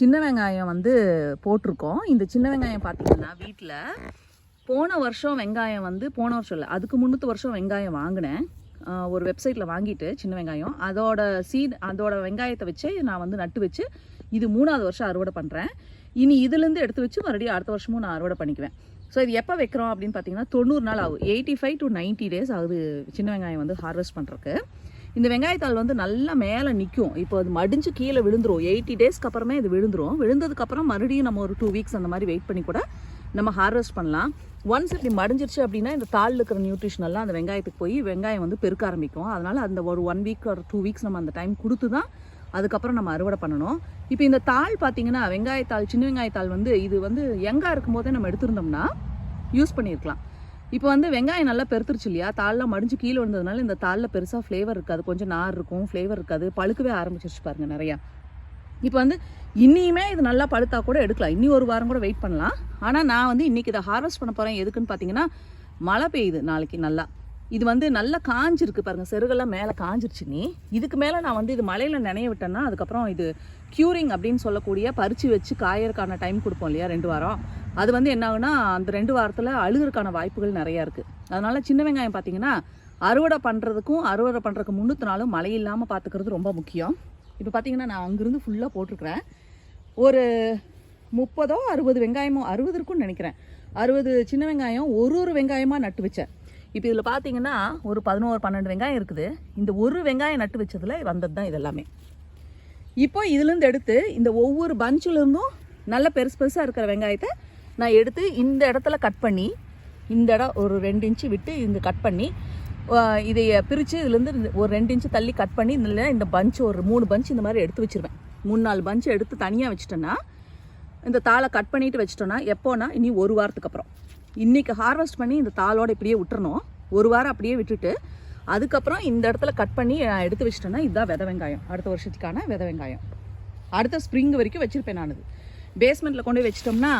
சின்ன வெங்காயம் வந்து போட்டிருக்கோம். இந்த சின்ன வெங்காயம் பார்த்தீங்கன்னா வீட்டில் போன வருஷம் வெங்காயம் வந்து போன வருஷம் இல்லை அதுக்கு முன்னூற்று வருஷம் வெங்காயம் வாங்கினேன். ஒரு வெப்சைட்டில் வாங்கிட்டு சின்ன வெங்காயம். அதோட சீட் அதோட வெங்காயத்தை வச்சு நான் வந்து நட்டு வச்சு இது மூணாவது வருஷம் அறுவடை பண்ணுறேன் இனி இதுலேருந்து எடுத்து வச்சு மறுபடியும் அடுத்த வருஷமும் நான் அறுவடை பண்ணிக்குவேன். ஸோ இது எப்போ வைக்கிறோம் அப்படின்னு பார்த்தீங்கன்னா தொண்ணூறு நாள் ஆகும். Eighty five to ninety days ஆகுது சின்ன வெங்காயம் வந்து ஹார்வெஸ்ட் பண்ணுறதுக்கு இந்த வெங்காயத்தாள் வந்து நல்லா மேலே நிற்கும் இப்போ அது மடிஞ்சு கீழே விழுந்துரும். எயிட்டி டேஸ்க்கு அப்புறமே இது விழுந்துரும். விழுந்ததுக்கப்புறம் மறுபடியும் நம்ம ஒரு டூ வீக்ஸ் அந்த மாதிரி வெயிட் பண்ணி கூட நம்ம ஹார்வெஸ்ட் பண்ணலாம். ஒன்ஸ் இப்படி மடிஞ்சிருச்சு அப்படின்னா இந்த தாள் இருக்கிற நியூட்ரிஷனெல்லாம் அந்த வெங்காயத்துக்கு போய் வெங்காயம் வந்து பெருக்க ஆரம்பிக்கும். அதனால் அந்த ஒரு ஒன் வீக் ஒரு டூ வீக்ஸ் நம்ம அந்த டைம் கொடுத்து தான் அதுக்கப்புறம் நம்ம அறுவடை பண்ணணும். இப்போ இந்த தாள் பார்த்தீங்கன்னா வெங்காயத்தாள் சின்ன வெங்காயத்தாள் வந்து இது வந்து எங்கே இருக்கும்போதே நம்ம எடுத்திருந்தோம்னா யூஸ் பண்ணியிருக்கலாம். இப்போ வந்து வெங்காயம் நல்லா பெருத்துருச்சு இல்லையா? தாளில் மடிஞ்சு கீழே வந்ததுனால இந்த தாளில் பெருசாக ஃப்ளேவர் இருக்காது. கொஞ்சம் நார் இருக்கும் ஃப்ளேவர் இருக்காது. பழுக்கவே ஆரம்பிச்சிருச்சு பாருங்க நிறையா. இப்போ வந்து இன்னியுமே இது நல்லா பழுத்தா கூட எடுக்கலாம். இன்னி ஒரு வாரம் கூட வெயிட் பண்ணலாம். ஆனால் நான் வந்து இன்னைக்கு இதை ஹார்வெஸ்ட் பண்ண போகிறேன் எதுக்குன்னு பார்த்தீங்கன்னா மழை பெய்யுது நாளைக்கு நல்லா. இது வந்து நல்லா காஞ்சிருக்கு பாருங்கள் செருகெல்லாம் மேலே காஞ்சிருச்சு நீ இதுக்கு மேலே நான் வந்து இது மழையில் நினைய விட்டேன்னா அதுக்கப்புறம் இது க்யூரிங் அப்படின்னு சொல்லக்கூடிய பறித்து வச்சு காயறக்கான டைம் கொடுப்போம் இல்லையா? ரெண்டு வாரம். அது வந்து என்ன ஆகுனா அந்த ரெண்டு வாரத்தில் அழுகிறதுக்கான வாய்ப்புகள் நிறையா இருக்குது அதனால் சின்ன வெங்காயம் பார்த்தீங்கன்னா அறுவடை பண்ணுறதுக்கும் அறுவடை பண்ணுறதுக்கு முன்னூற்றி நாளும் மழை இல்லாமல் பார்த்துக்கிறது ரொம்ப முக்கியம். இப்போ பார்த்தீங்கன்னா நான் அங்கேருந்து ஃபுல்லாக போட்டிருக்கிறேன். ஒரு முப்பதோ அறுபது வெங்காயமோ அறுபது நினைக்கிறேன். அறுபது சின்ன வெங்காயம் ஒரு ஒரு வெங்காயமாக நட்டு வச்சேன். இப்போ இதில் பார்த்தீங்கன்னா ஒரு பதினோரு பன்னெண்டு வெங்காயம் இருக்குது. இந்த ஒரு வெங்காயம் நட்டு வச்சதில் வந்தது தான் இதெல்லாமே இப்போ இதுலேருந்து எடுத்து இந்த ஒவ்வொரு பஞ்சுலேருந்தும் நல்ல பெருசு பெருசாக இருக்கிற வெங்காயத்தை நான் எடுத்து இந்த இடத்துல கட் பண்ணி இந்த இடம் ஒரு ரெண்டு இன்ச்சு விட்டு இங்கே கட் பண்ணி இதை பிரித்து இதுலேருந்து ஒரு ரெண்டு இன்ச்சு தள்ளி கட் பண்ணி இதில் இந்த பஞ்ச் ஒரு மூணு பஞ்ச் இந்த மாதிரி எடுத்து வச்சிருவேன். மூணு நாலு பஞ்ச் எடுத்து தனியாக வச்சுட்டோன்னா இந்த தாளை கட் பண்ணிட்டு வச்சிட்டோன்னா எப்போனா இனி ஒரு வாரத்துக்கு அப்புறம். இன்றைக்கி ஹார்வெஸ்ட் பண்ணி இந்த தாளோட இப்படியே விட்டுறணும். ஒரு வாரம் அப்படியே விட்டுட்டு அதுக்கப்புறம் இந்த இடத்துல கட் பண்ணி நான் எடுத்து வச்சிட்டேன்னா இதுதான் வித வெங்காயம். அடுத்த வருஷத்துக்கான வித வெங்காயம். அடுத்த ஸ்ப்ரிங் வரைக்கும் வச்சுருப்பேன் நான் அது பேஸ்மெண்ட்டில் கொண்டு போய் வச்சிட்டோம்னா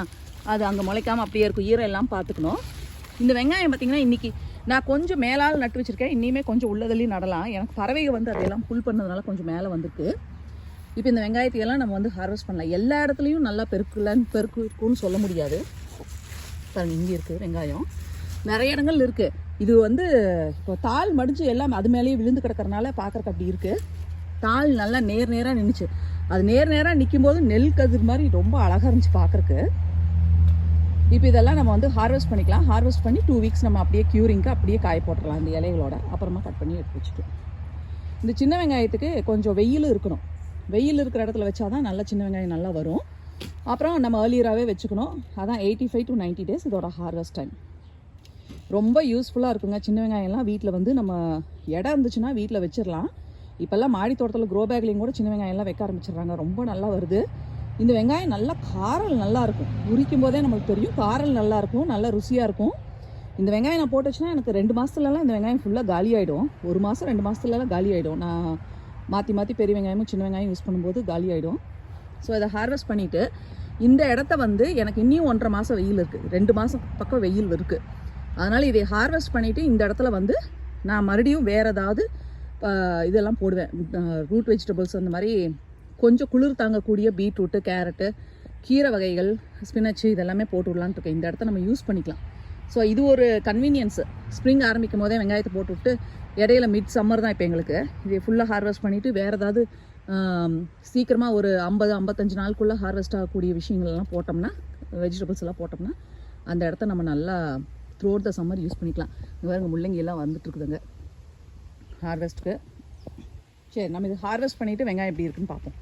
அது அங்கே முளைக்காமல் அப்படியே இருக்கும். ஈரம் எல்லாம் பார்த்துக்கணும். இந்த வெங்காயம் பார்த்தீங்கன்னா இன்றைக்கி நான் கொஞ்சம் மேலால் நட்டு வச்சுருக்கேன். இன்னியுமே கொஞ்சம் உள்ளதுலேயும் நடலாம். எனக்கு பறவைகள் வந்து அதையெல்லாம் புல் பண்ணதுனால கொஞ்சம் மேலே வந்திருக்கு. இப்போ இந்த வெங்காயத்தையெல்லாம் நம்ம வந்து ஹார்வெஸ்ட் பண்ணலாம். எல்லா இடத்துலையும் நல்லா பெருக்கலன்னு பெருக்குன்னு சொல்ல முடியாது. பாருங்க இங்கே இருக்குது வெங்காயம். நிறைய இடங்கள் இருக்குது இது வந்து இப்போ தாள் மடிஞ்சு எல்லாம் அது மேலேயே விழுந்து கிடக்கறனால பார்க்குறக்கு அப்படி இருக்குது தாள் நல்லா நேர் நேராக நின்றுச்சு அது நேர் நேராக நிற்கும் போது நெல் கதிர் மாதிரி ரொம்ப அழகாக இருந்துச்சு பார்க்குறக்கு இப்போ இதெல்லாம் நம்ம வந்து ஹார்வெஸ்ட் பண்ணிக்கலாம். ஹார்வெஸ்ட் பண்ணி டூ வீக்ஸ் நம்ம அப்படியே க்யூரிங்க்கு அப்படியே காய போட்டுடலாம் இந்த இலைகளோட. அப்புறமா கட் பண்ணி எடுத்து வச்சுட்டு. இந்த சின்ன வெங்காயத்துக்கு கொஞ்சம் வெயில் இருக்கணும். வெயில் இருக்கிற இடத்துல வச்சாதான் நல்லா சின்ன வெங்காயம் நல்லா வரும். அப்புறம் நம்ம ஏர்லியராகவே வச்சுக்கணும். அதான் eighty five to ninety days இதோட ஹார்வெஸ்ட் டைம் ரொம்ப யூஸ்ஃபுல்லாக இருக்குங்க. சின்ன வெங்காயம்லாம் வீட்டில் வந்து நம்ம இடம் இருந்துச்சுன்னா வீட்டில் வச்சிடலாம். இப்போல்லாம் மாடி தோட்டத்தில் க்ரோ பேக்லேயும் கூட சின்ன வெங்காயம்லாம் வைக்க ஆரம்பிச்சிடுறாங்க. ரொம்ப நல்லா வருது. இந்த வெங்காயம் நல்லா காரல் நல்லாயிருக்கும் உரிக்கும் போதே நமக்கு தெரியும் காரல் நல்லாயிருக்கும் நல்லா ருசியாக இருக்கும். இந்த வெங்காயம் நான் போட்டுச்சுன்னா எனக்கு ரெண்டு மாதத்துலலாம் இந்த வெங்காயம் ஃபுல்லாக காலி ஆகிடும் ஒரு மாதம் ரெண்டு மாதத்துலலாம் காலி ஆகிடும் நான் மாற்றி மாற்றி பெரிய வெங்காயமும் சின்ன வெங்காயம் யூஸ் பண்ணும்போது காலி ஆகிடும் ஸோ இதை ஹார்வெஸ்ட் பண்ணிவிட்டு இந்த இடத்த வந்து எனக்கு இன்னும் ஒன்றரை மாதம் வெயில் இருக்குது ரெண்டு மாதம் பக்கம் வெயில் இருக்குது அதனால் இதை ஹார்வெஸ்ட் பண்ணிவிட்டு இந்த இடத்துல வந்து நான் மறுபடியும் வேறு ஏதாவது இதெல்லாம் போடுவேன். ரூட் வெஜிடபிள்ஸ் அந்த மாதிரி கொஞ்சம் குளிர் தாங்கக்கூடிய பீட்ரூட்டு கேரட்டு கீரை வகைகள் ஸ்பினச்சு இதெல்லாமே போட்டு விடலான்ட்டு இருக்கேன். இந்த இடத்த நம்ம யூஸ் பண்ணிக்கலாம். ஸோ இது ஒரு கன்வீனியன்ஸு ஸ்ப்ரிங் ஆரம்பிக்கும் போதே வெங்காயத்தை போட்டு விட்டு இடையில மிட் சம்மர் தான் இப்போ எங்களுக்கு. இதை ஃபுல்லாக ஹார்வெஸ்ட் பண்ணிவிட்டு வேறு ஏதாவது சீக்கிரமாக ஒரு ஐம்பது ஐம்பத்தஞ்சு நாளுக்குள்ளே ஹார்வெஸ்ட் ஆகக்கூடிய விஷயங்கள்லாம் போட்டோம்னா வெஜிடபிள்ஸ் எல்லாம் போட்டோம்னா அந்த இடத்த நம்ம நல்லா த்ரூ த சம்மர் யூஸ் பண்ணிக்கலாம். இங்க மாதிரி முள்ளங்கி எல்லாம் வந்துட்டு இருக்குதுங்க. ஹார்வெஸ்ட்டுக்கு சரி நம்ம இது ஹார்வெஸ்ட் பண்ணிவிட்டு வெங்காயம் எப்படி இருக்குன்னு பார்ப்போம்.